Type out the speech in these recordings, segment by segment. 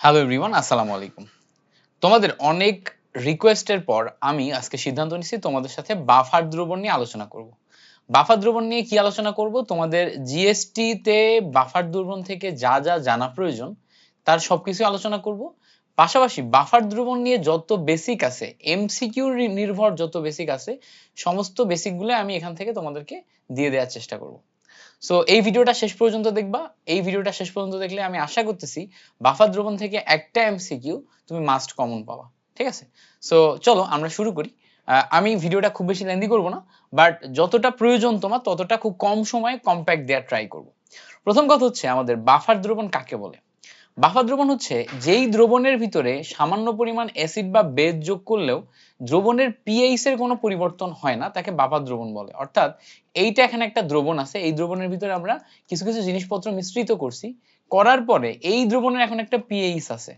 Hello everyone আসসালামু আলাইকুম। তোমাদের অনেক রিকোয়েস্টের পর আমি আজকে সিদ্ধান্ত নিচ্ছি তোমাদের সাথে বাফার দ্রবণ নিয়ে আলোচনা করব। বাফার দ্রবণ নিয়ে কি আলোচনা করব? তোমাদের জিএসটি তে বাফার দ্রবণ থেকে যা যা জানা প্রয়োজন, তার সবকিছু আলোচনা করব। পাশাপাশি বাফার দ্রবণ নিয়ে যত বেসিক আছে এমসিকিউ নির্ভর যত বেসিক আছে, সমস্ত বেসিকগুলো আমি এখান থেকে তোমাদেরকে দিয়ে দেওয়ার চেষ্টা করব। সো এই ভিডিওটা শেষ পর্যন্ত দেখবা। এই ভিডিওটা শেষ পর্যন্ত দেখলে আমি আশা করতেছি বাফার দ্রবণ থেকে একটা এমসিকিউ তুমি মাস্ট কমন পাওয়া ঠিক আছে? সো চলো আমরা শুরু করি। আমি ভিডিওটা খুব বেশি লেন্দি করব না বাট যতটা প্রয়োজন তোমার ততটা খুব কম সময়ে কম্প্যাক্ট দেওয়ার ট্রাই করব। প্রথম কথা হচ্ছে আমাদের বাফার দ্রবণ কাকে বলে? বাফার দ্রবণ হচ্ছে যেই দ্রবণের ভিতরে সামান্য পরিমাণ অ্যাসিড বা বেজ যোগ করলেও দ্রবণের পিএইচ এর কোনো পরিবর্তন হয় না, তাকে বাফা দ্রবণ বলে। অর্থাৎ এইটা এখানে একটা দ্রবণ আছে, এই দ্রবণের ভিতরে আমরা কিছু কিছু জিনিসপত্র মিশ্রিত করছি। করার পরে এই দ্রবণের এখন একটা পিএইচ আছে।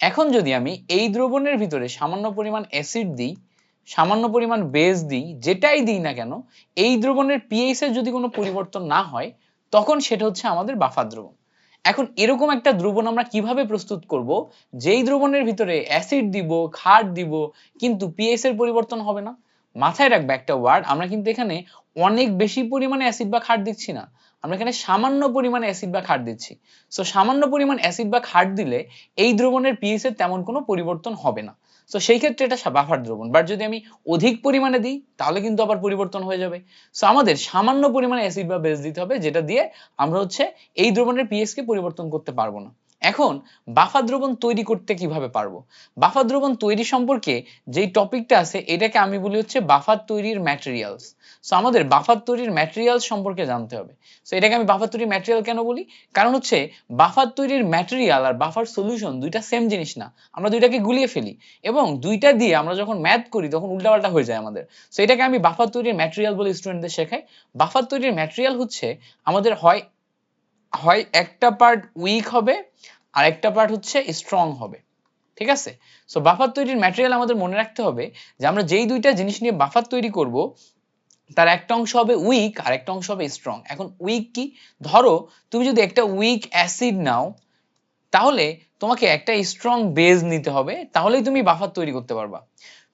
এখন যদি আমি এই দ্রবণের ভিতরে সামান্য পরিমাণ অ্যাসিড দিই, সামান্য পরিমাণ বেজ দিই, যেটাই দিই না কেন, এই দ্রবণের পিএইচ এর যদি কোনো পরিবর্তন না হয়, তখন সেটা হচ্ছে আমাদের বাফা দ্রবণ। এখন এরকম একটা দ্রবণ আমরা কীভাবে প্রস্তুত করব? যেই দ্রবণের ভিতরে অ্যাসিড দিব, ক্ষার দিব, কিন্তু পিএইচ এর পরিবর্তন হবে না। মাথায় রাখবে একটা ওয়ার্ড আমরা কিন্তু এখানে অনেক বেশি পরিমাণে অ্যাসিড বা ক্ষার দিচ্ছি না। আমরা এখানে সামান্য পরিমাণে অ্যাসিড বা ক্ষার দিচ্ছি। সো সামান্য পরিমাণ অ্যাসিড বা ক্ষার দিলে এই দ্রবণের পিএইচ এর তেমন কোনো পরিবর্তন হবে না। সো সেই ক্ষেত্রে এটা বাফার দ্রবণ। বাট যদি আমি অধিক পরিমাণে দিই, তাহলে কিন্তু আবার পরিবর্তন হয়ে যাবে। সো আমাদের সামান্য পরিমাণে অ্যাসিড বা বেস দিতে হবে, যেটা দিয়ে আমরা হচ্ছে এই দ্রবণের পিএইচ কে পরিবর্তন করতে পারব না। এখন বাফার দ্রবণ তৈরি করতে কীভাবে পারব? বাফার দ্রবণ তৈরি সম্পর্কে যেই টপিকটা আছে, এটাকে আমি বলি হচ্ছে বাফার তৈরির ম্যাটেরিয়ালস সো আমাদের বাফার তৈরির ম্যাটেরিয়াল সম্পর্কে জানতে হবে। সো এটাকে আমি বাফার তৈরির ম্যাটেরিয়াল কেন বলি? কারণ হচ্ছে বাফার তৈরির ম্যাটেরিয়াল আর বাফার সলিউশন দুইটা সেম জিনিস না। আমরা দুইটাকে গুলিয়ে ফেলি এবং দুইটা দিয়ে আমরা যখন ম্যাথ করি, তখন উল্টাপাল্টা হয়ে যায় আমাদের। সো এটাকে আমি বাফার তৈরির ম্যাটেরিয়াল বলে স্টুডেন্টদের শেখাই। বাফার তৈরির ম্যাটেরিয়াল হচ্ছে আমাদের হয় হয় একটা পার্ট উইক হবে আর একটা পার্ট হচ্ছে স্ট্রং হবে, ঠিক আছে? সো বাফার তৈরির ম্যাটেরিয়াল আমাদের মনে রাখতে হবে যে আমরা যেই দুইটা জিনিস নিয়ে বাফার তৈরি করব, তার একটা অংশ হবে উইক আর একটা অংশ হবে স্ট্রং এখন উইক কি? ধরো, তুমি যদি একটা উইক অ্যাসিড নাও, তাহলে তোমাকে একটা স্ট্রং বেজ নিতে হবে, তাহলেই তুমি বাফার তৈরি করতে পারবা।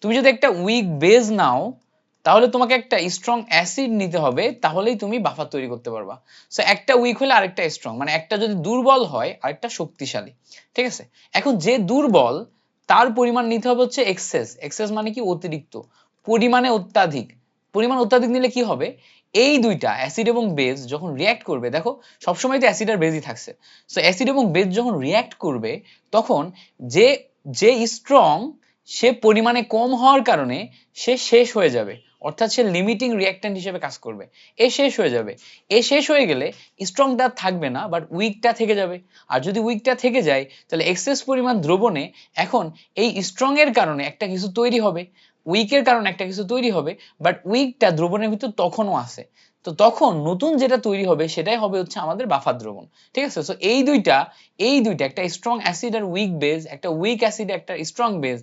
তুমি যদি একটা উইক বেজ নাও তাহলে তোমাকে একটা স্ট্রং অ্যাসিড নিতে হবে, তাহলেই তুমি বাফার তৈরি করতে পারবা। সো একটা উইক হলে আরেকটা স্ট্রং মানে একটা যদি দুর্বল হয়, আরেকটা শক্তিশালী। ঠিক আছে? এখন যে দুর্বল, তার পরিমাণ নিতে হবে হচ্ছে এক্সেস এক্সেস মানে কি? অতিরিক্ত। পরিমাণে অত্যাধিক। পরিমাণ অত্যাধিক নিলে কি হবে? এই দুইটা অ্যাসিড এবং বেজ যখন রিয়্যাক্ট করবে, দেখো, সবসময় তো অ্যাসিড আর বেজই থাকছে। সো অ্যাসিড এবং বেজ যখন রিয়্যাক্ট করবে, তখন যে যে স্ট্রং সে পরিমাণে কম হওয়ার কারণে সে শেষ হয়ে যাবে। অর্থাৎ সে লিমিটিং রিয়াক্ট্যান্ট হিসেবে কাজ করবে। এ শেষ হয়ে যাবে। এ শেষ হয়ে গেলে স্ট্রংটা থাকবে না বাট উইকটা থেকে যাবে। আর যদি উইকটা থেকে যায়, তাহলে এক্সেস পরিমাণ দ্রবণে এখন এই স্ট্রংয়ের কারণে একটা কিছু তৈরি হবে। উইকের কারণে একটা কিছু তৈরি হবে বাট উইকটা দ্রবণের ভিতর তখনও আছে। তো তখন নতুন যেটা তৈরি হবে, সেটাই হবে হচ্ছে আমাদের বাফার দ্রবণ। ঠিক আছে? সো এই দুইটা এই দুইটা, একটা স্ট্রং অ্যাসিড আর উইক বেজ একটা উইক অ্যাসিড একটা স্ট্রং বেজ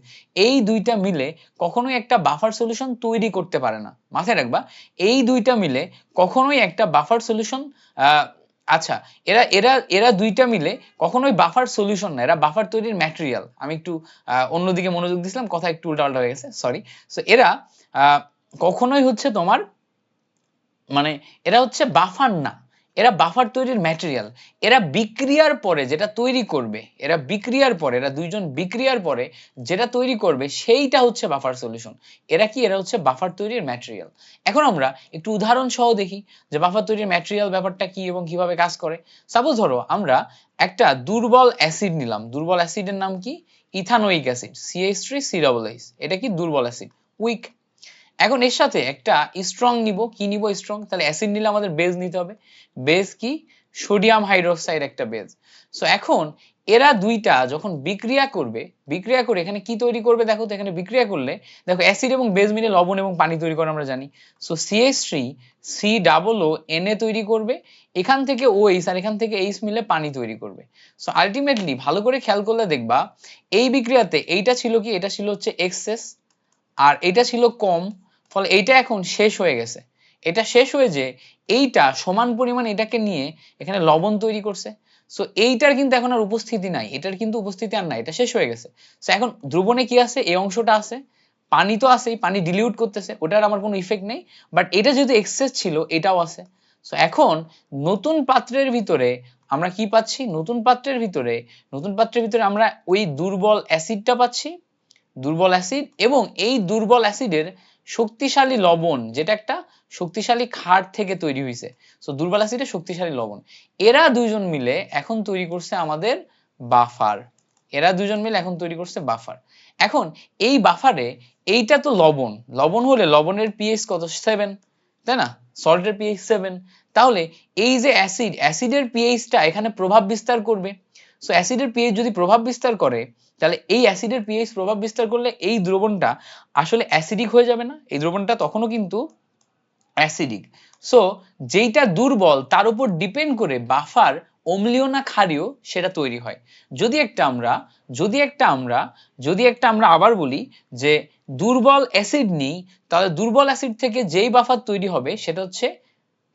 এই দুইটা মিলে কখনোই একটা বাফার সলিউশন তৈরি করতে পারে না। মাথায় রাখবা, এই দুইটা মিলে কখনোই একটা বাফার সলিউশন আচ্ছা এরা এরা এরা দুইটা মিলে কখনোই বাফার সলিউশন না, এরা বাফার তৈরির ম্যাটেরিয়াল আমি একটু অন্যদিকে মনোযোগ দিছিলাম কথা একটু উল্টাপাল্টা হয়ে গেছে সরি সো এরা কখনোই হচ্ছে তোমার মানে এরা হচ্ছে বাফার না। এরা বাফার তৈরির ম্যাটেরিয়াল এরা বিক্রিয়ার পরে যেটা তৈরি করবে, এরা বিক্রিয়ার পরে, এরা দুইজন বিক্রিয়ার পরে যেটা তৈরি করবে সেইটা হচ্ছে বাফার সলিউশন এরা কি? এরা হচ্ছে বাফার তৈরির ম্যাটেরিয়াল এখন আমরা একটু উদাহরণ সহ দেখি যে বাফার তৈরির ম্যাটেরিয়াল ব্যাপারটা কি এবং কীভাবে কাজ করে। সাপোজ ধরো আমরা একটা দুর্বল অ্যাসিড নিলাম। দুর্বল অ্যাসিডের নাম কি? Ethanoic acid CH three C double এটা কি দুর্বল অ্যাসিড উইক এখন এর সাথে একটা স্ট্রং নিব। কি নিব স্ট্রং তাহলে অ্যাসিড নিলে আমাদের বেজ নিতে হবে। বেজ কি? সোডিয়াম হাইড্রোক্সাইড একটা বেজ সো এখন এরা দুইটা যখন বিক্রিয়া করবে, বিক্রিয়া করে এখানে কি তৈরি করবে দেখো তো, এখানে বিক্রিয়া করলে দেখো অ্যাসিড এবং বেজ মিলে লবণ এবং পানি তৈরি করে আমরা জানি। So CH three C double O N A তৈরি করবে। এখান থেকে ওএইচ আর এখান থেকে এইচ মিলে পানি তৈরি করবে। সো আলটিমেটলি ভালো করে খেয়াল করলে দেখবা, এই বিক্রিয়াতে এইটা ছিল কি? এটা ছিল হচ্ছে এক্সেস আর এটা ছিল কম। ফলে এইটা এখন শেষ হয়ে গেছে। এটা শেষ হয়ে যে এইটা সমান পরিমাণ এটাকে নিয়ে এখানে লবণ তৈরি করছে। সো এইটার কিন্তু এখন আর উপস্থিতি নাই। এটার কিন্তু উপস্থিতি আর নাই। এটা শেষ হয়ে গেছে। সো এখন দ্রবণে কি আছে? এই অংশটা আছে। পানি তো আছেই। পানি ডিলিউট করতেছে। ওটার আমার কোনো ইফেক্ট নেই। বাট এটা যেহেতু এক্সেস ছিল, এটাও আছে। সো এখন নতুন পাত্রের ভিতরে আমরা কি পাচ্ছি? নতুন পাত্রের ভিতরে, নতুন পাত্রের ভিতরে আমরা ওই দুর্বল অ্যাসিডটা পাচ্ছি। দুর্বল অ্যাসিড এবং এই দুর্বল অ্যাসিডের শক্তিশালী লবণ, যেটা একটা শক্তিশালী ক্ষার থেকে তৈরি হয়েছে সো দুর্বল অ্যাসিডের শক্তিশালী লবণ। এরা দুইজন মিলে এখন তৈরি করছে আমাদের বাফার। এরা দুজন মিলে এখন তৈরি করছে বাফার। এখন এই বাফারে এইটা তো লবণ। লবণ হলে লবণের পিএইচ কত? সেভেন তাই না? সল্টের পিএইচ সেভেন তাহলে এই যে অ্যাসিড অ্যাসিডের পিএইচটা এখানে প্রভাব বিস্তার করবে। সো অ্যাসিডের পিএইচ যদি প্রভাব বিস্তার করে, তাহলে এই অ্যাসিডের পিএইচ প্রভাব বিস্তার করলে এই দ্রবণটা আসলে অ্যাসিডিক হয়ে যাবে না। এই দ্রবণটা তখনও কিন্তু অ্যাসিডিক সো যেইটা দুর্বল, তার উপর ডিপেন্ড করে বাফার অম্লীয় না ক্ষারীয় সেটা তৈরি হয়। যদি একটা আমরা, যদি একটা আমরা, যদি একটা আমরা আবার বলি যে দুর্বল অ্যাসিড নিই, তাহলে দুর্বল অ্যাসিড থেকে যেই বাফার তৈরি হবে, সেটা হচ্ছে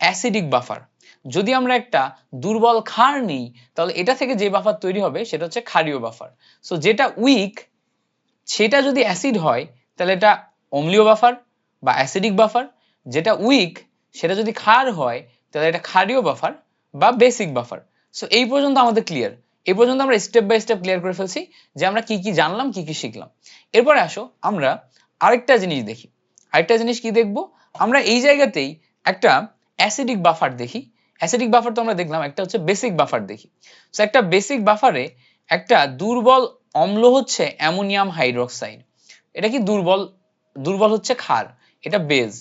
অ্যাসিডিক বাফার যদি আমরা একটা দুর্বল ক্ষার নিই, তাহলে এটা থেকে যে বাফার তৈরি হবে সেটা হচ্ছে ক্ষারীয় বাফার সো যেটা উইক সেটা যদি অ্যাসিড হয়, তাহলে এটা অম্লীয় বাফার বা অ্যাসিডিক বাফার যেটা উইক সেটা যদি ক্ষার হয়, তাহলে এটা ক্ষারীয় বাফার বা বেসিক বাফার সো এই পর্যন্ত আমাদের ক্লিয়ার এই পর্যন্ত আমরা স্টেপ বাই স্টেপ ক্লিয়ার করে ফেলছি যে আমরা কি কি জানলাম, কি কি শিখলাম। এরপরে আসো, আমরা আরেকটা জিনিস দেখি। আরেকটা জিনিস কি দেখব? আমরা এই জায়গাতেই একটা অ্যাসিডিক বাফার দেখি। অ্যাসিডিক বাফার তো আমরা দেখলাম, একটা হচ্ছে বেসিক বাফার দেখি। সো একটা বেসিক বাফারে একটা দুর্বল অম্ল হচ্ছে অ্যামোনিয়াম হাইড্রোক্সাইড। এটা কি দুর্বল? দুর্বল হচ্ছে ক্ষার, এটা বেজ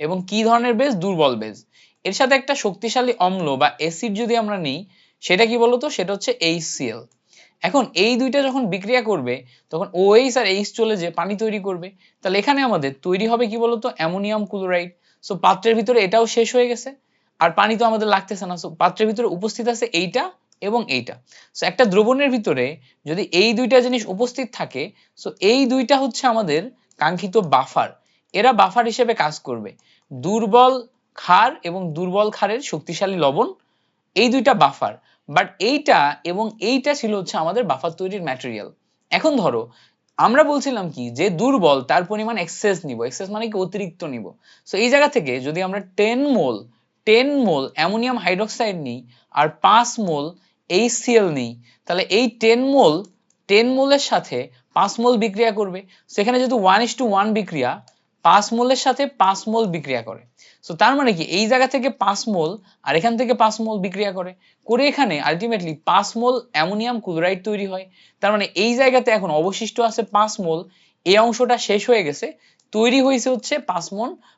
এবং কি ধরনের বেজ দুর্বল বেজ এর সাথে একটা শক্তিশালী অম্ল বা অ্যাসিড যদি আমরা নিই, সেটা কি বলতো? সেটা হচ্ছে HCl এখন এই দুইটা যখন বিক্রিয়া করবে, তখন OH আর H চলে যে পানি তৈরি করবে, তাহলে এখানে আমাদের তৈরি হবে কি বলতো? Ammonium chloride. সো পাত্রের ভিতরে এটাও শেষ হয়ে গেছে। আর পানি তো আমাদের লাগতেছে না পাত্রের ভিতরে উপস্থিত আছে এইটা এবং এইটা। সো একটা দ্রবণের ভিতরে যদি এই দুইটা জিনিস উপস্থিত থাকে সো এই দুইটা হচ্ছে আমাদের কাঙ্ক্ষিত বাফার। এরা বাফার হিসেবে কাজ করবে। দুর্বল ক্ষার এবং দুর্বল ক্ষারের শক্তিশালী লবণ, এই দুইটা বাফার। বাট এইটা এবং এইটা ছিল হচ্ছে আমাদের বাফার তৈরির ম্যাটেরিয়াল এখন ধরো, আমরা বলছিলাম কি যে দুর্বল তার পরিমাণ এক্সেস নিব। এক্সেস মানে কি অতিরিক্ত নিব। সো এই জায়গা থেকে যদি আমরা ten mole ten mole ammonium hydroxide নিই আর পাঁচ মোল HCl নিই। তাহলে এই টেন মোল টেন মোলের সাথে পাঁচ মোল বিক্রিয়া করবে। সেখানে যেহেতু ওয়ান ইস টু ওয়ান বিক্রিয়া, পাঁচ মোলের সাথে পাঁচ মোল বিক্রিয়া করে। সো তার মানে কি? এই জায়গা থেকে পাঁচ মোল আর এখান থেকে পাঁচ মোল বিক্রিয়া করে। করে এখানে আলটিমেটলি পাঁচ মোল অ্যামোনিয়াম ক্লোরাইড তৈরি হয়। তার মানে এই জায়গাতে এখন অবশিষ্ট আছে পাঁচ মোল। এই অংশটা শেষ হয়ে গেছে। তৈরি হয়েছে হচ্ছে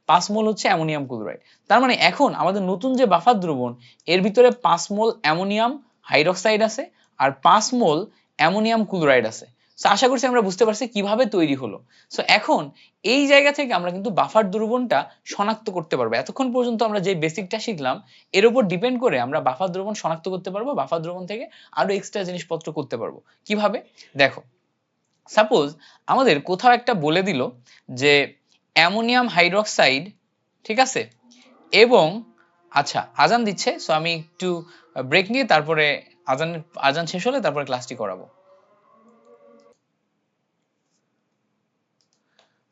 পাঁচ মোল হচ্ছে অ্যামোনিয়াম ক্লোরাইড। তার মানে এখন আমাদের নতুন যে বাফার দ্রবণ, এর ভিতরে পাঁচ মোল অ্যামোনিয়াম হাইড্রোক্সাইড আছে আর পাঁচ মোল অ্যামোনিয়াম ক্লোরাইড আছে। সো আশা করছি আমরা বুঝতে পারছি কীভাবে তৈরি হলো। সো এখন এই জায়গা থেকে আমরা কিন্তু বাফার দ্রবণটা শনাক্ত করতে পারব। এতক্ষণ পর্যন্ত আমরা যে বেসিকটা শিখলাম, এর উপর ডিপেন্ড করে আমরা বাফার দ্রবণ শনাক্ত করতে পারব, বাফার দ্রবণ থেকে আরও এক্সট্রা জিনিসপত্র করতে পারব। কীভাবে? দেখো সাপোজ আমাদের কোথাও একটা বলে দিল যে অ্যামোনিয়াম হাইড্রক্সাইড, ঠিক আছে? এবং আচ্ছা আজান দিচ্ছে সো আমি একটু ব্রেক নিয়ে তারপরে আজান আজান শেষ হলে তারপরে ক্লাসটি করাবো।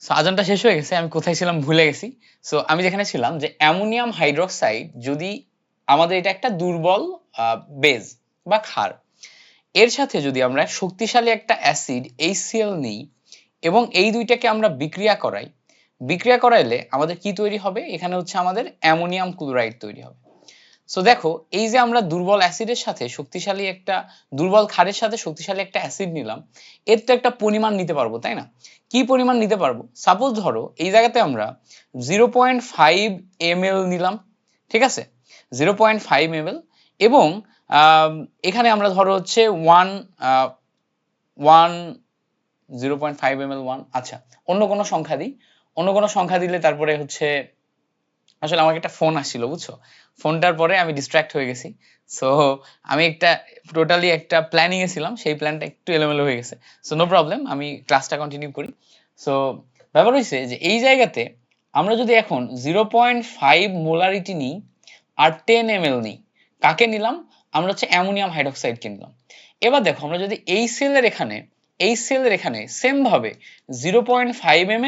সো আজানটা শেষ হয়ে গেছে, আমি কোথায় ছিলাম ভুলে গেছি। সো আমি যেখানে ছিলাম যে অ্যামোনিয়াম হাইড্রক্সাইড যদি আমাদের এটা একটা দুর্বল বেজ বা ক্ষার এর সাথে যদি আমরা শক্তিশালী একটা অ্যাসিড HCl নিই এবং এই দুইটাকে আমরা বিক্রিয়া করাই, বিক্রিয়া করাইলে আমাদের কি তৈরি হবে? এখানে হচ্ছে আমাদের অ্যামোনিয়াম ক্লোরাইড তৈরি হবে। সো দেখো, এই যে আমরা দুর্বল অ্যাসিডের সাথে শক্তিশালী একটা, দুর্বল ক্ষারের সাথে শক্তিশালী একটা অ্যাসিড নিলাম, এর তো একটা পরিমাণ নিতে পারব, তাই না? কি পরিমাণ নিতে পারব? সাপোজ ধরো, এই জায়গাতে আমরা জিরো পয়েন্ট ফাইভ এম নিলাম, ঠিক আছে? জিরো পয়েন্ট ফাইভ এম এবং এখানে আমরা ধরো হচ্ছে one one zero point five M L one আচ্ছা অন্য কোনো সংখ্যা দিই। অন্য কোনো সংখ্যা দিলে তারপরে হচ্ছে, আসলে আমাকে একটা ফোন আসছিল, বুঝছ? ফোনটার পরে আমি ডিস্ট্র্যাক্ট হয়ে গেছি। সো আমি একটা টোটালি একটা প্ল্যানিং এ ছিলাম, সেই প্ল্যানটা একটু এলোমেলো হয়ে গেছে। সো নো প্রবলেম আমি ক্লাসটা কন্টিনিউ করি। সো ব্যাপার হয়েছে যে এই জায়গাতে আমরা যদি এখন জিরো পয়েন্ট ফাইভ মোলারিটি নিই আর টেন এম এল নিই, কাকে নিলাম? আমরা হচ্ছে অ্যামোনিয়াম হাইড্রোক্সাইড কিনলাম। এবার দেখো, আমরা যদি এই সেলের এখানে, এই সেলের এখানে সেম ভাবে জিরো পয়েন্ট ফাইভ এম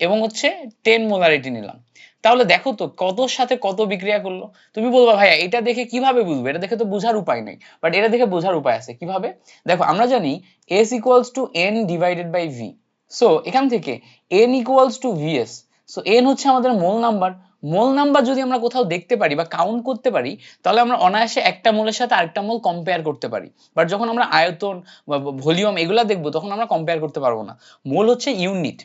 এবং হচ্ছে টেন মোলারিটি নিলাম। তাহলে দেখো তো কতর সাথে কত বিক্রিয়া করল? তুমি বলবা, ভাইয়া, এটা দেখে কীভাবে বুঝবে? এটা দেখে তো বোঝার উপায় নেই। বাট এটা দেখে বোঝার উপায় আছে। কীভাবে? দেখো, আমরা জানি S equals to N divided by V so এখান থেকে N equals to VS so N হচ্ছে আমাদের মোল নাম্বার মোল নাম্বার যদি আমরা কোথাও দেখতে পারি বা কাউন্ট করতে পারি, তাহলে আমরা অনায়াসে একটা মোলের সাথে আরেকটা মোল কম্পেয়ার করতে পারি। বাট যখন আমরা আয়তন বা ভলিউম এগুলো দেখব, তখন আমরা কম্পেয়ার করতে পারব না। মোল হচ্ছে ইউনিট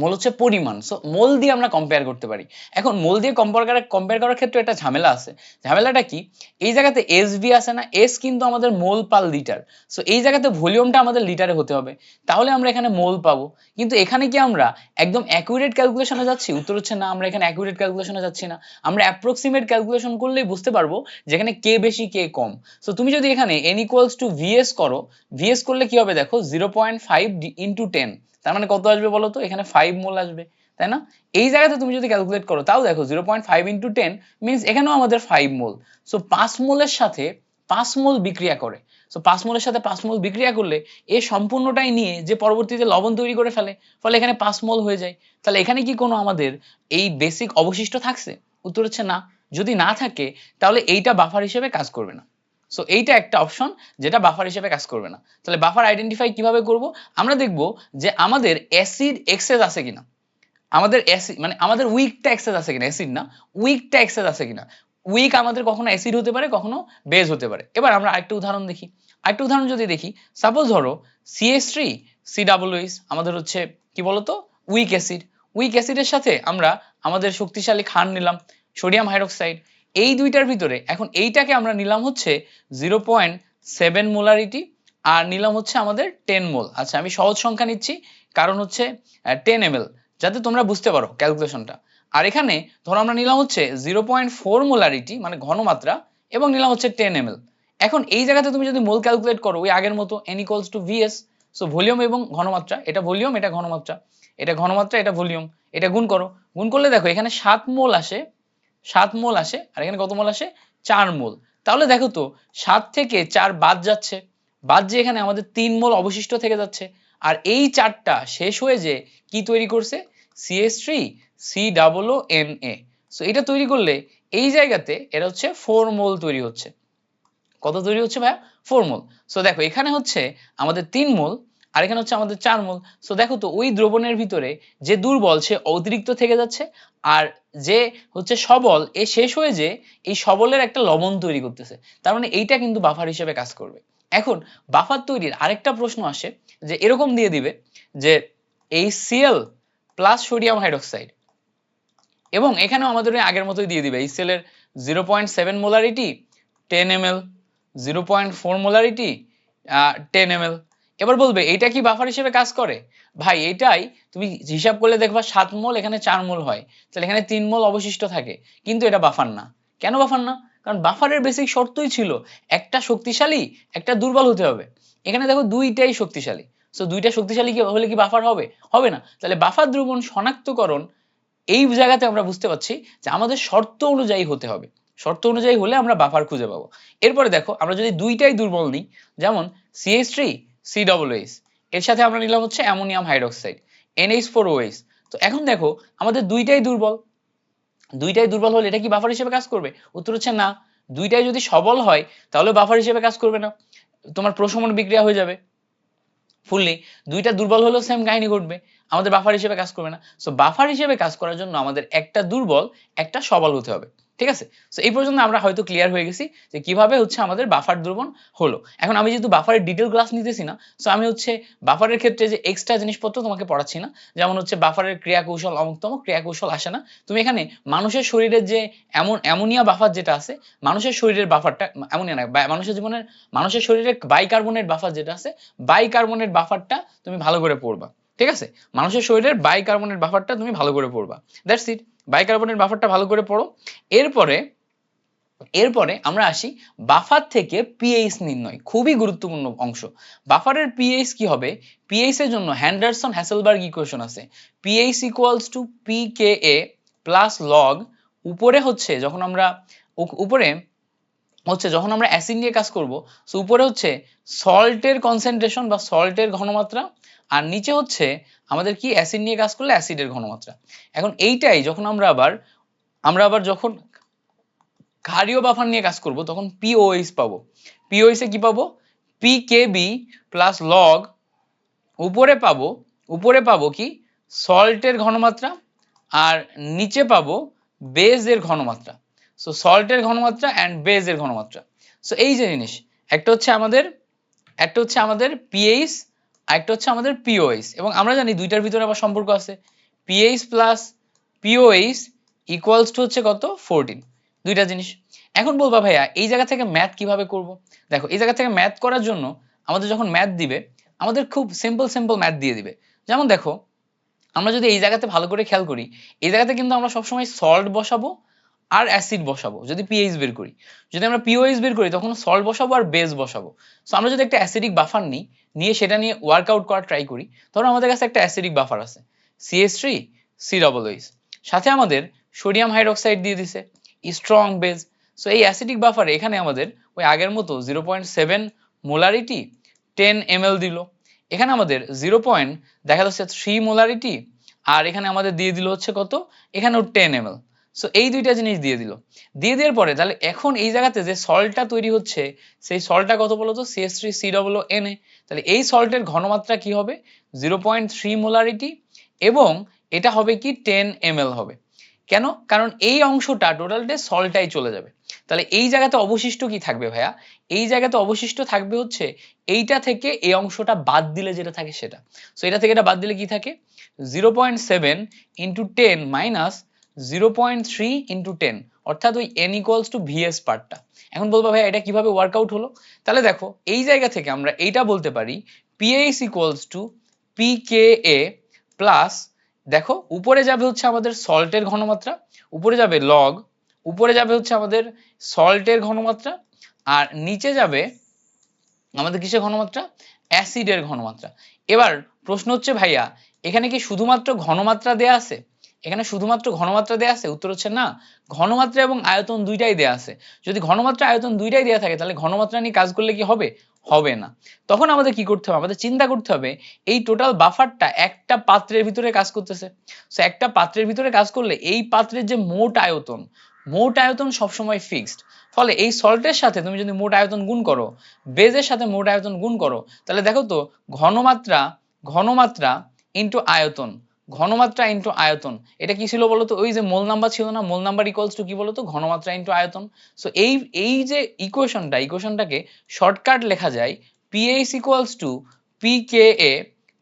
মোল হচ্ছে পরিমাণ। সো মোল দিয়ে আমরা কম্পেয়ার করতে পারি। এখন মোল দিয়ে কম্পেয়ার কম্পেয়ার করার ক্ষেত্রে একটা ঝামেলা আছে। ঝামেলাটা কি? এই জায়গাতে এস ভি আছে না এস কিন্তু আমাদের মোল পার লিটার সো এই জায়গাতে ভলিউমটা আমাদের লিটারে হতে হবে। তাহলে আমরা এখানে মোল পাবো। কিন্তু এখানে কি আমরা একদম অ্যাকুরেট ক্যালকুলেশনে যাচ্ছি? উত্তর হচ্ছে না, আমরা এখানে অ্যাকুরেট ক্যালকুলেশনে যাচ্ছি না। আমরা অ্যাপ্রক্সিমেট ক্যালকুলেশন করলেই বুঝতে পারব যেখানে কে বেশি কে কম। সো তুমি যদি এখানে এন ইকুয়ালস টু ভিএস করো ভিএস করলে কি হবে দেখো? Zero point five into ten তার মানে কত আসবে বলো তো? এখানে ফাইভ মোল আসবে, তাই না? এই জায়গাতে তুমি যদি ক্যালকুলেট করো, তাও দেখো zero point five into ten means এখানেও আমাদের ফাইভ মোল। সো পাঁচ মোলের সাথে পাঁচ মোল বিক্রিয়া করে। সো পাঁচ মোলের সাথে পাঁচ মোল বিক্রিয়া করলে এ সম্পূর্ণটাই নিয়ে যে পরবর্তীতে লবণ তৈরি করে ফেলে, ফলে এখানে পাঁচ মোল হয়ে যায়। তাহলে এখানে কি কোনো আমাদের এই বেসিক অবশিষ্ট থাকছে? উত্তর হচ্ছে না। যদি না থাকে, তাহলে এইটা বাফার হিসেবে কাজ করবে না। সো এইটা একটা অপশন যেটা বাফার হিসেবে কাজ করবে না। তাহলে বাফার আইডেন্টিফাই কীভাবে করব? আমরা দেখব যে আমাদের অ্যাসিড এক্সেস আছে কিনা। আমাদের অ্যাসিড মানে আমাদের উইকটা এক্সেস আছে কিনা। অ্যাসিড না উইকটা এক্সেস আছে কিনা। উইক আমাদের কখনো অ্যাসিড হতে পারে, কখনো বেজ হতে পারে। এবার আমরা আরেকটা উদাহরণ দেখি। আরেকটা উদাহরণ যদি দেখি সাপোজ ধরো সিএস থ্রি সি ডাবলইস আমাদের হচ্ছে কি বলতো? উইক অ্যাসিড উইক অ্যাসিডের সাথে আমরা আমাদের শক্তিশালী খান নিলাম সোডিয়াম হাইড্রোক্সাইড এই দুইটার ভিতরে এখন এইটাকে আমরা নিলাম হচ্ছে জিরো পয়েন্ট সেভেন মোলারিটি আর নিলাম হচ্ছে আমাদের টেন মোল। আচ্ছা আমি সহজ সংখ্যা নিচ্ছি, কারণ হচ্ছে টেন এম যাতে তোমরা বুঝতে পারো ক্যালকুলেশনটা। আর এখানে ধরো আমরা নিলাম হচ্ছে জিরো পয়েন্ট ফোর মোলারিটি মানে ঘনমাত্রা, এবং নিলাম হচ্ছে টেন এম এখন এই জায়গাতে তুমি যদি মোল ক্যালকুলেট করো, ওই আগের মতো N equals to VS so volume এবং ঘনমাত্রা, এটা ভলিউম, এটা ঘনমাত্রা এটা ঘনমাত্রা, এটা ভলিউম, এটা গুণ করো। গুণ করলে দেখো এখানে সাত মোল আসে সাত মোল আসে, আর এখানে কত মোল আসে? চার মোল। তাহলে দেখো তো, সাত থেকে চার বাদ যাচ্ছে। বাদ যে এখানে আমাদের তিন মোল অবশিষ্ট থেকে যাচ্ছে। আর এই চারটা শেষ হয়ে যে কি তৈরি করছে? CS three C double N A so এটা তৈরি করলে এই জায়গাতে এটা হচ্ছে ফোর মোল তৈরি হচ্ছে। কত তৈরি হচ্ছে ভাইয়া? ফোর মোল। সো দেখো, এখানে হচ্ছে আমাদের তিন মোল। আর এখানে হচ্ছে আমাদের চার মোল। সো দেখো তো, ওই দ্রবণের ভিতরে যে দুর্বল, সে অতিরিক্ত থেকে যাচ্ছে আর যে হচ্ছে সবল, এ শেষ হয়ে যে এই সবলের একটা লবণ তৈরি করতেছে। তার মানে এইটা কিন্তু বাফার হিসেবে কাজ করবে। এখন বাফার তৈরির আরেকটা প্রশ্ন আসে যে এরকম দিয়ে দিবে যে এই সিএল প্লাস সোডিয়াম হাইড্রোক্সাইড এবং এখানেও আমাদের আগের মতোই দিয়ে দিবে। এই সেলের zero point seven molarity ten M L zero point four molarity ten M এবার বলবে, এটা কি বাফার হিসেবে কাজ করে? ভাই, এটাই। তুমি হিসাব করলে দেখবা সাত মোল, এখানে চার মোল হয়। তাহলে এখানে তিন মোল অবশিষ্ট থাকে। কিন্তু এটা বাফার না। কেন বাফার না? কারণ বাফারের বেসিক শর্তই ছিল, একটা শক্তিশালী, একটা দুর্বল হতে হবে। এখানে দেখো দুইটাই শক্তিশালী। সো দুইটা শক্তিশালী কি হলে কি বাফার হবে? হবে না। তাহলে বাফার দ্রবণ শনাক্তকরণ, এই জায়গাতে আমরা বুঝতে পারছি যে আমাদের শর্ত অনুযায়ী হতে হবে। শর্ত অনুযায়ী হলে আমরা বাফার খুঁজে পাবো। এরপরে দেখো, আমরা যদি দুইটাই দুর্বল নিই যেমন CS three C double H এর সাথে আমরা নিলাম হচ্ছে ammonium hydroxide NH four OH তো এখন দেখো, আমাদের দুইটাই দুর্বল। দুইটাই দুর্বল হলে এটা কি বাফার হিসেবে কাজ করবে? উত্তর হচ্ছে না। দুইটাই যদি সবল হয়, তাহলে বাফার হিসেবে কাজ করবে না। তোমার প্রশমন বিক্রিয়া হয়ে যাবে। ফুললি দুইটা দুর্বল হলেও সেম কাহিনী ঘটবে। আমাদের বাফার হিসেবে কাজ করবে না। সো বাফার হিসেবে কাজ করার জন্য আমাদের একটা দুর্বল, একটা সবল হতে হবে। ঠিক আছে? সো এই পর্যন্ত আমরা হয়তো ক্লিয়ার হয়ে গেছি যে কীভাবে হচ্ছে আমাদের বাফার দ্রবণ হলো। এখন আমি যেহেতু বাফারের ডিটেল ক্লাস নিতেছি না সো আমি হচ্ছে বাফারের ক্ষেত্রে যে এক্সট্রা জিনিসপত্র তোমাকে পড়াচ্ছি না, যেমন হচ্ছে বাফারের ক্রিয়া কৌশল অমুকতম ক্রিয়া কৌশল আসে না। তুমি এখানে মানুষের শরীরের যে এমন, অ্যামোনিয়া বাফার যেটা আছে, মানুষের শরীরের বাফারটা অ্যামোনিয়া না মানুষের জীবনের, মানুষের শরীরে বাইকার্বনেট বাফার যেটা আছে বাইকার্বনেট বাফারটা তুমি ভালো করে পড়বা। ঠিক আছে? মানুষের শরীরের বাইকার্বনেট বাফারটা তুমি ভালো করে পড়বা। দ্যাটস ইট বাইকার্বনেট বাফারটা ভালো করে পড়ো। এরপরে এরপরে আমরা আসি বাফার থেকে পিএইচ নির্ণয়। খুবই গুরুত্বপূর্ণ অংশ। বাফারের পিএইচ কি হবে? পিএইচ এর জন্য হ্যান্ডারসন হ্যাসেলবার্গ ইকুয়েশন আছে। PH equals to P K A plus log উপরে হচ্ছে যখন আমরা উপরে হচ্ছে যখন আমরা অ্যাসিড নিয়ে কাজ করব সো উপরে হচ্ছে সল্টের কনসেন্ট্রেশন বা সল্টের ঘনমাত্রা আর নিচে হচ্ছে আমাদের কি অ্যাসিড নিয়ে কাজ করলে অ্যাসিডের ঘনমাত্রা। এখন এইটাই যখন আমরা আবার আমরা আবার যখন ক্ষারীয় বাফার নিয়ে কাজ করব, তখন পিওএইচ পাবো। পিওএইচ এ কি পাবো? পি পিকেবি প্লাস লগ উপরে পাবো উপরে পাবো কি? সল্টের ঘনমাত্রা আর নিচে পাবো বেজের ঘনমাত্রা। সো সল্টের ঘনমাত্রা অ্যান্ড বেজের ঘনমাত্রা। সো এই যে জিনিস, একটা হচ্ছে আমাদের, একটা হচ্ছে আমাদের পিএইচ আর একটা হচ্ছে আমাদের পিওএইচ এবং আমরা জানি দুইটার ভিতরে আবার সম্পর্ক আছে। PH plus pOH equals to হচ্ছে কত? ফোরটিন দুইটা জিনিস। এখন বলবা ভাইয়া, এই জায়গা থেকে ম্যাথ কীভাবে করব? দেখো, এই জায়গা থেকে ম্যাথ করার জন্য আমাদের যখন ম্যাথ দিবে, আমাদের খুব সিম্পল সিম্পল ম্যাথ দিয়ে দিবে। যেমন দেখো, আমরা যদি এই জায়গাতে ভালো করে খেয়াল করি, এই জায়গাতে কিন্তু আমরা সবসময় সল্ট বসাবো আর অ্যাসিড বসাবো, যদি পিএইচ বের করি। যদি আমরা পিওএইচ বের করি, তখন সল্ট বসাবো আর বেস বসাবো। সো আমরা যদি একটা অ্যাসিডিক বাফার নিই, নিয়ে সেটা নিয়ে ওয়ার্কআউট করার ট্রাই করি, ধরো আমাদের কাছে একটা অ্যাসিডিক বাফার আছে সিএস থ্রি সি ডবল ওইস সাথে আমাদের সোডিয়াম হাইড্রোক্সাইড দিয়ে দিছে স্ট্রং বেস সো এই অ্যাসিডিক বাফারে এখানে আমাদের ওই আগের মতো zero point seven molarity ten M দিল। এখানে আমাদের জিরো পয়েন্ট দেখা যাচ্ছে থ্রি মোলারিটি আর এখানে আমাদের দিয়ে দিল হচ্ছে কত? এখানেও টেন এম সো এই দুইটা জিনিস দিয়ে দিল। দিয়ে দেওয়ার পরে তাহলে এখন এই জায়গাতে যে সল্টটা তৈরি হচ্ছে, সেই সল্টটা কত বলতো CS three C double N A তাহলে এই সল্টের ঘনমাত্রা কি হবে? জিরো পয়েন্ট থ্রি মোলারিটি এবং এটা হবে কি? টেন এম হবে। কেন? কারণ এই অংশটা টোটালটা সল্টটাই চলে যাবে। তাহলে এই জায়গাতে অবশিষ্ট কি থাকবে ভাইয়া? এই জায়গাতে অবশিষ্ট থাকবে হচ্ছে এইটা থেকে এই অংশটা বাদ দিলে যেটা থাকে সেটা। সো এটা থেকে এটা বাদ দিলে কি থাকে? Zero point seven into ten minus zero point three into ten অর্থাৎ ওই এন ইকুয়ালস টু ভিএস পার্টটা এখন বলব ভাই এটা কীভাবে ওয়ার্কআউট হলো? তাহলে দেখো, এই জায়গা থেকে আমরা এইটা বলতে পারি pH equals to P K A plus দেখো, উপরে যাবে হচ্ছে আমাদের সল্টের ঘনমাত্রা, উপরে যাবে লগ উপরে যাবে হচ্ছে আমাদের সল্টের ঘনমাত্রা, আর নিচে যাবে আমাদের কিসের ঘনমাত্রা? অ্যাসিডের ঘনমাত্রা। এবার প্রশ্ন হচ্ছে ভাইয়া, এখানে কি শুধুমাত্র ঘনমাত্রা দেয়া আছে? এখানে শুধুমাত্র ঘনমাত্রা দেয়া আছে, উত্তর হচ্ছে না। ঘনমাত্রা এবং আয়তন দুইটাই দেয়া আছে। যদি ঘনমাত্রা আয়তন দুইটাই দেয়া থাকে, তাহলে ঘনমাত্রা নিয়ে কাজ করলে কি হবে? হবে না। তখন আমাদের কি করতে হবে? আমাদের চিন্তা করতে হবে, এই টোটাল বাফারটা একটা পাত্রের ভিতরে কাজ করতেছে। সো একটা পাত্রের ভিতরে কাজ করলে এই পাত্রের যে মোট আয়তন মোট আয়তন সবসময় ফিক্সড ফলে এই সল্টের সাথে তুমি যদি মোট আয়তন গুণ করো, বেজের সাথে মোট আয়তন গুণ করো, তাহলে দেখো তো, ঘনমাত্রা ঘনমাত্রা ইন্টু আয়তন। ঘনমাত্রা ইন্টু আয়তন। এটা কি ছিল বলতো? ওই যে মোল নাম্বার ছিল না? মোল নাম্বার ইকুয়ালস টু কি বলতো? ঘনমাত্রা ইন্টু আয়তন। সো এই এই যে ইকুয়েশনটা ইকুয়েশনটাকে শর্টকাট লেখা যায় pH equals to P K A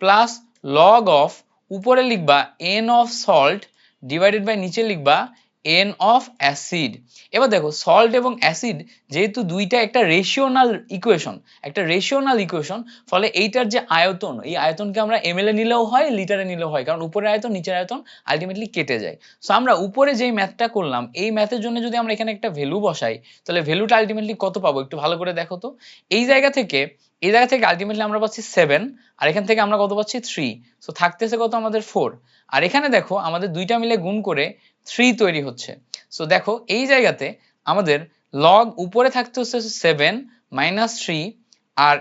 plus log of উপরে লিখবা N of salt divided by নিচে লিখবা এন অফ অ্যাসিড এবার দেখো সল্ট এবং অ্যাসিড যেহেতু দুইটা একটা রেশিওনাল ইকুয়েশন একটা রেশিওনাল ইকুয়েশন ফলে এইটার যে আয়তন, এই আয়তনকে আমরা এম এ নিলেও হয় লিটারে নিলেও হয়, কারণ উপরের আয়তন, নিচের আয়তন আলটিমেটলি কেটে যায়। সো আমরা উপরে যেই ম্যাথটা করলাম, এই ম্যাথের জন্য যদি আমরা এখানে একটা ভ্যালু বসাই, তাহলে ভ্যালুটা আলটিমেটলি কত পাবো? একটু ভালো করে দেখো তো। এই জায়গা থেকে এই জায়গা থেকে আলটিমেটলি আমরা পাচ্ছি সেভেন আর এখান থেকে আমরা কত পাচ্ছি থ্রি সো থাকতেছে কত আমাদের ফোর আর এখানে দেখো, আমাদের দুইটা মিলে গুণ করে থ্রি তৈরি হচ্ছে। সো দেখো, এই জায়গাতে আমাদের লগ উপরে থাকতে হচ্ছে সেভেন মাইনাস থ্রি আর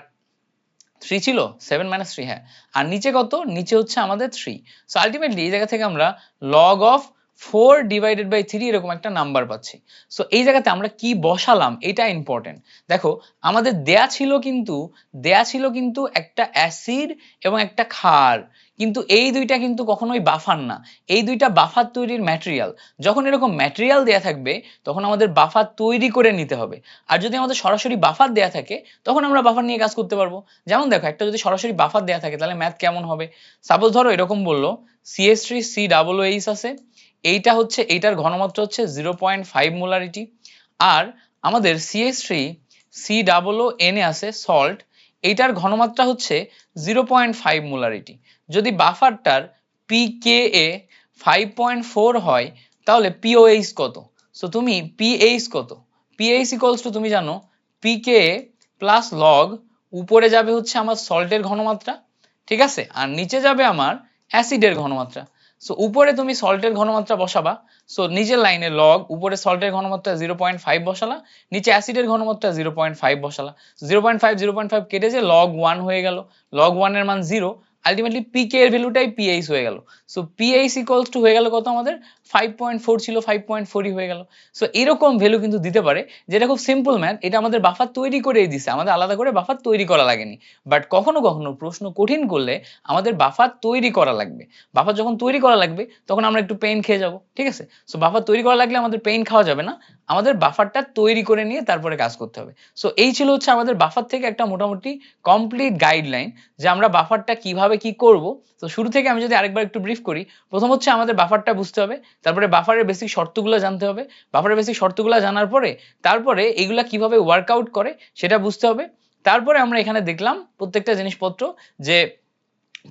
থ্রি ছিল? সেভেন মাইনাস থ্রি হ্যাঁ। আর নিচে কত? নিচে হচ্ছে আমাদের থ্রি সো আলটিমেটলি এই জায়গা থেকে আমরা log of four divided by three এরকম একটা নাম্বার পাচ্ছি। সো এই জায়গাতে আমরা কি বসালাম? এটা ইম্পর্টেন্ট দেখো, আমাদের দেয়া ছিল কিন্তু, দেয়া ছিল কিন্তু একটা অ্যাসিড এবং একটা ক্ষার। কিন্তু এই দুইটা কিন্তু কখনোই বাফার না। এই দুইটা বাফার তৈরির ম্যাটেরিয়াল যখন এরকম ম্যাটেরিয়াল দেয়া থাকবে, তখন আমাদের বাফার তৈরি করে নিতে হবে। আর যদি আমাদের সরাসরি বাফার দেয়া থাকে, তখন আমরা বাফার নিয়ে কাজ করতে পারব। যেমন দেখো, একটা যদি সরাসরি বাফার দেয়া থাকে, তাহলে ম্যাথ কেমন হবে? সাপোজ ধরো এরকম বলল CS three C double H আছে। এইটা হচ্ছে, এইটার ঘনমাত্রা হচ্ছে জিরো পয়েন্ট ফাইভ মোলারিটি। আর আমাদের CS three C double O N আছে সল্ট এইটার ঘনমাত্রা হচ্ছে জিরো পয়েন্ট ফাইভ মোলারিটি। যদি বাফারটার P K A five point four হয়, তাহলে পিওএইচ কত? সো তুমি পিএইচ কত? পিএইচ ইকলস টু তুমি জানো পি কে প্লাস লগ উপরে যাবে হচ্ছে আমার সল্টের ঘনমাত্রা, ঠিক আছে? আর নিচে যাবে আমার অ্যাসিডের ঘনমাত্রা। সো উপরে তুমি সল্টের ঘনমাত্রা বসাবা। সো নিজের লাইনে লগ উপরে সল্টের ঘনমাত্রা জিরো পয়েন্ট ফাইভ বসালা, নিচে অ্যাসিডের ঘনমাত্রা zero point five বসালা। Zero point five zero point five কেটে যে লগ ওয়ান হয়ে গেল লগ ওয়ানের মান জিরো আলটিমেটলি পিকে এর ভ্যালুটাই পিএইচ হয়ে গেল। সো পিএইচ ইকুয়ালস টু হয়ে গেল কত আমাদের? ফাইভ পয়েন্ট ফোর ছিল ফাইভ পয়েন্ট ফোরই হয়ে গেল। সো এরকম ভ্যালু কিন্তু দিতে পারে, যেটা খুব সিম্পল ম্যাথ এটা আমাদের বাফার তৈরি করেই দিছে। আমাদের আলাদা করে বাফার তৈরি করা লাগেনি। বাট কখনো কখনো প্রশ্ন কঠিন করলে আমাদের বাফার তৈরি করা লাগবে। বাফার যখন তৈরি করা লাগবে, তখন আমরা একটু পেইন খেয়ে যাব, ঠিক আছে? সো বাফার তৈরি করা লাগলে আমাদের পেইন খাওয়া যাবে না। আমাদের বাফারটা তৈরি করে নিয়ে তারপরে কাজ করতে হবে। সো এই ছিল হচ্ছে আমাদের বাফার থেকে একটা মোটামুটি কমপ্লিট গাইডলাইন যে আমরা বাফারটা কীভাবে কি করব? তো শুরু থেকে আমি যদি আরেকবার একটু ব্রিফ করি, প্রথম হচ্ছে আমাদের বাফারটা বুঝতে হবে, তারপরে বাফারের বেসিক শর্তগুলো জানতে হবে। বাফারের বেসিক শর্তগুলো জানার পরে, তারপরে এগুলা কীভাবে ওয়ার্কআউট করে সেটা বুঝতে হবে। তারপরে আমরা এখানে দেখলাম প্রত্যেকটা জিনিসপত্র যে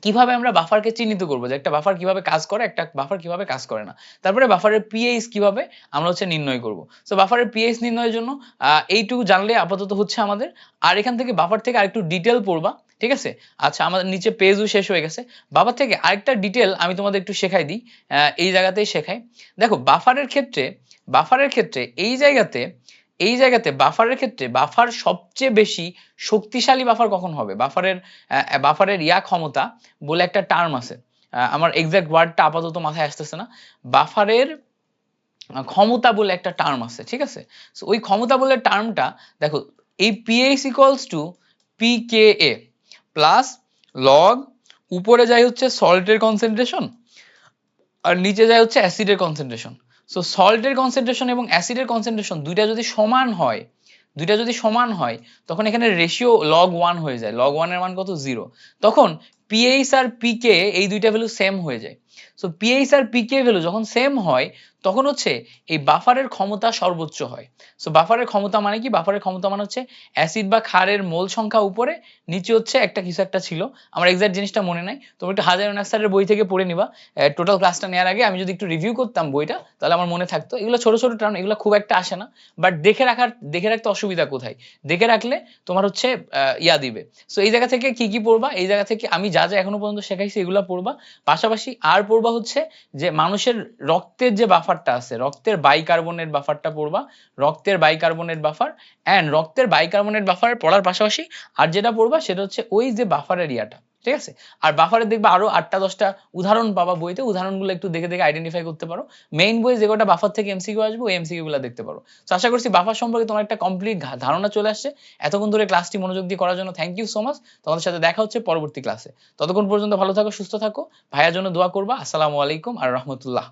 কীভাবে আমরা বাফারকে চিহ্নিত করব, যে একটা বাফার কীভাবে কাজ করে, একটা বাফার কীভাবে কাজ করে না। তারপরে বাফারের পিএইচ কীভাবে আমরা হচ্ছে নির্ণয় করব। সো বাফারের পিএইচ নির্ণয়ের জন্য এইটুকু জানলে আপাতত হচ্ছে আমাদের। আর এখান থেকে বাফার থেকে আরেকটু ডিটেল পড়বা। ঠিক আছে? আচ্ছা আমাদের নিচে পেজও শেষ হয়ে গেছে। বাফার থেকে আরেকটা ডিটেল আমি তোমাদের একটু শেখাই দিই। এই জায়গাতেই শেখাই। দেখো, বাফারের ক্ষেত্রে বাফারের ক্ষেত্রে এই জায়গাতে এই জায়গাতে বাফারের ক্ষেত্রে বাফার সবচেয়ে বেশি শক্তিশালী বাফার কখন হবে? বাফারের বাফারের ইয়া ক্ষমতা বলে একটা টার্ম আছে। আমার এক্সাক্ট ওয়ার্ডটা আপাতত মাথায় আসতেছে না। বাফারের ক্ষমতা বলে একটা টার্ম আছে, ঠিক আছে? ওই ক্ষমতা বলে টার্মটা দেখো, এই pH equals to P K A plus log উপরে যায় হচ্ছে সল্টের কনসেন্ট্রেশন আর নিচে যায় হচ্ছে অ্যাসিডের কনসেন্ট্রেশন সো সল্টের কনসেন্ট্রেশন এবং অ্যাসিডের কনসেন্ট্রেশন দুইটা যদি সমান হয়, দুইটা যদি সমান হয়, তখন এখানে রেশিও লগ ওয়ান হয়ে যায়। লগ ওয়ানের মান কত? জিরো তখন পিএইচ আর পিকে এই দুইটা ভ্যালু সেম হয়ে যায়। সো পিএইচ আর পিকে ভ্যালু যখন সেম হয়, তখন হচ্ছে এই বাফারের ক্ষমতা সর্বোচ্চ হয়। সো বাফারের ক্ষমতা মানে কি? বাফারের ক্ষমতা মানে হচ্ছে অ্যাসিড বা ক্ষারের মোল সংখ্যা উপরে, নিচে হচ্ছে একটা কিছু একটা ছিল। আমার এক্সাক্ট জিনিসটা মনে নাই। তুমি একটু হাজার স্যারের বই থেকে পড়ে নিবা। টোটাল ক্লাসটা নেওয়ার আগে আমি যদি একটু রিভিউ করতাম বইটা, তাহলে আমার মনে থাকতো। এগুলো ছোট ছোট টার্ম এগুলো খুব একটা আসে না। বাট দেখে রাখার, দেখে রাখতে অসুবিধা কোথায়? দেখে রাখলে তোমার হচ্ছে ইয়া দিবে। সো এই জায়গা থেকে কি কি পড়বা? এই জায়গা থেকে আমি যা যা এখনও পর্যন্ত শেখাইছি, এগুলো পড়বা। পাশাপাশি আর পড়বা হচ্ছে যে মানুষের রক্তের যে বাফারটা আছে, রক্তের বাইকার্বনেট বাফারটা পড়বা, রক্তের বাইকার্বনেট বাফার অ্যান্ড রক্তের বাইকার্বনেট বাফার পড়ার পাশাপাশি আর যেটা পড়বা সেটা হচ্ছে ওই যে বাফারের ইয়াটা। ঠিক আছে? আর বাফারে দেখবে আরও আটটা, দশটা উদাহরণ পাবা বইতে। উদাহরণগুলো একটু দেখে দেখে আইডেন্টিফাই করতে পারো। মেইন বই যে কটা বাফার থেকে এমসিকিউ আসবে, ওই এমসিকিউ গুলো দেখতে পারো। তো আশা করছি বাফার সম্পর্কে তোমার একটা কমপ্লিট ধারণা চলে আসছে। এতক্ষণ ধরে ক্লাসটি মনোযোগ দিয়ে করার জন্য থ্যাংক ইউ সো মাচ তোমাদের সাথে দেখা হচ্ছে পরবর্তী ক্লাসে ততক্ষণ পর্যন্ত ভালো থাকো, সুস্থ থাকো। ভাইয়ার জন্য দোয়া করবা। আসসালামু আলাইকুম আর রহমতুল্লাহ।